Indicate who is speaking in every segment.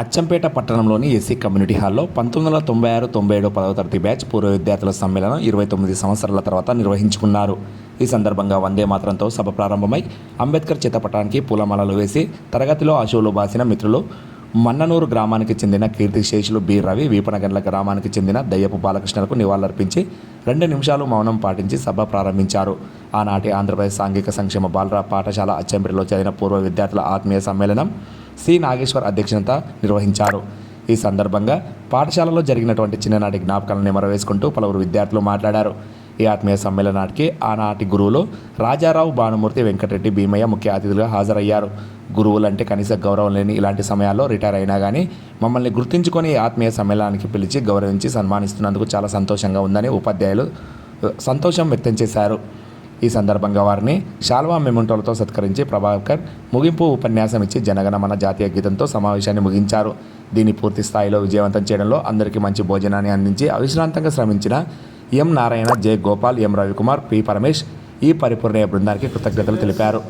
Speaker 1: అచ్చంపేట పట్టణంలోని SC community హాల్లో పంతొమ్మిది వందల తొంభై ఆరు తొంభై ఏడు పదవ తరగతి బ్యాచ్ పూర్వ విద్యార్థుల సమ్మేళనం ఇరవై తొమ్మిది సంవత్సరాల తర్వాత నిర్వహించుకున్నారు. ఈ సందర్భంగా వందే మాత్రంతో సభ ప్రారంభమై అంబేద్కర్ చిత్తపటానికి పూలమాలలు వేసి తరగతిలో అశువులు బాసిన మిత్రులు మన్ననూరు గ్రామానికి చెందిన కీర్తిశేషులు బి. రవి వీపనగండ్ల గ్రామానికి చెందిన దయ్యపు బాలకృష్ణలకు నివాళులర్పించి రెండు నిమిషాలు మౌనం పాటించి సభ ప్రారంభించారు. ఆనాటి ఆంధ్రప్రదేశ్ సాంఘిక సంక్షేమ బాలరా పాఠశాల అచ్చంపేటలో చదివిన పూర్వ విద్యార్థుల ఆత్మీయ సమ్మేళనం సి. నాగేశ్వర్ అధ్యక్షత నిర్వహించారు. ఈ సందర్భంగా పాఠశాలలో జరిగినటువంటి చిన్ననాటి జ్ఞాపకాలను నెమరవేసుకుంటూ పలువురు విద్యార్థులు మాట్లాడారు. ఈ ఆత్మీయ సమ్మేళనానికి ఆనాటి గురువులు రాజారావు భానుమూర్తి వెంకటరెడ్డి భీమయ్య ముఖ్య అతిథులుగా హాజరయ్యారు. గురువులంటే కనీస గౌరవం లేని ఇలాంటి సమయాల్లో రిటైర్ అయినా కానీ మమ్మల్ని గుర్తించుకొని ఈ ఆత్మీయ సమ్మేళనానికి పిలిచి గౌరవించి సన్మానిస్తున్నందుకు చాలా సంతోషంగా ఉందని ఉపాధ్యాయులు సంతోషం వ్యక్తం చేశారు. ఈ సందర్భంగా వారిని శాల్వా మెమంటోలతో సత్కరించి ప్రభాకర్ ముగింపు ఉపన్యాసం ఇచ్చి జనగణమన జాతీయ గీతంతో సమావేశాన్ని ముగించారు. దీన్ని పూర్తి స్థాయిలో విజయవంతం చేయడంలో అందరికీ మంచి భోజనాన్ని అందించి అవిశ్రాంతంగా శ్రమించిన M Narayana J Gopal M Ravikumar P Paramesh ఈ పరిపూర్ణ బృందానికి కృతజ్ఞతలు తెలిపారు.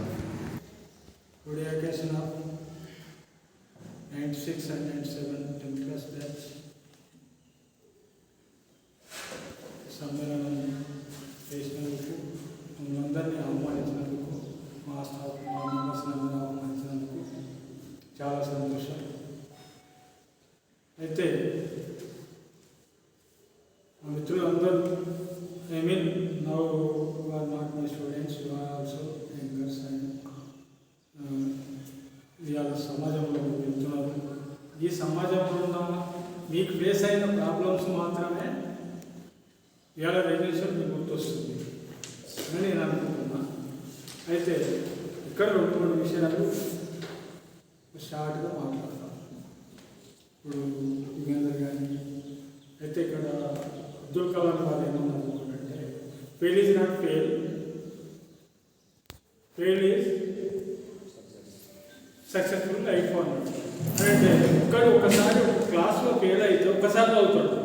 Speaker 2: చాలా సంతోషం అయితే I mean now are not my students you are also youngers and ఇవాళ సమాజంలో మీరు వెళ్తున్నారు ఈ సమాజంలో ఉన్న మీకు ఫేస్ అయిన ప్రాబ్లమ్స్ మాత్రమే ఇవాళ రెగ్యులేషన్ మీకు గుర్తొస్తుంది అని నేను అనుకుంటున్నా అయితే ఇక్కడ రెండు మూడు విషయాలు షార్ట్గా మాట్లాడతాం ఇప్పుడు fail is not fail fail is successful life అన్నాడు అంటే ఒక్కడు ఒకసారి ఒక క్లాస్లో ఫెయిల్ అయితే ఒక్కసారి అవుతాడు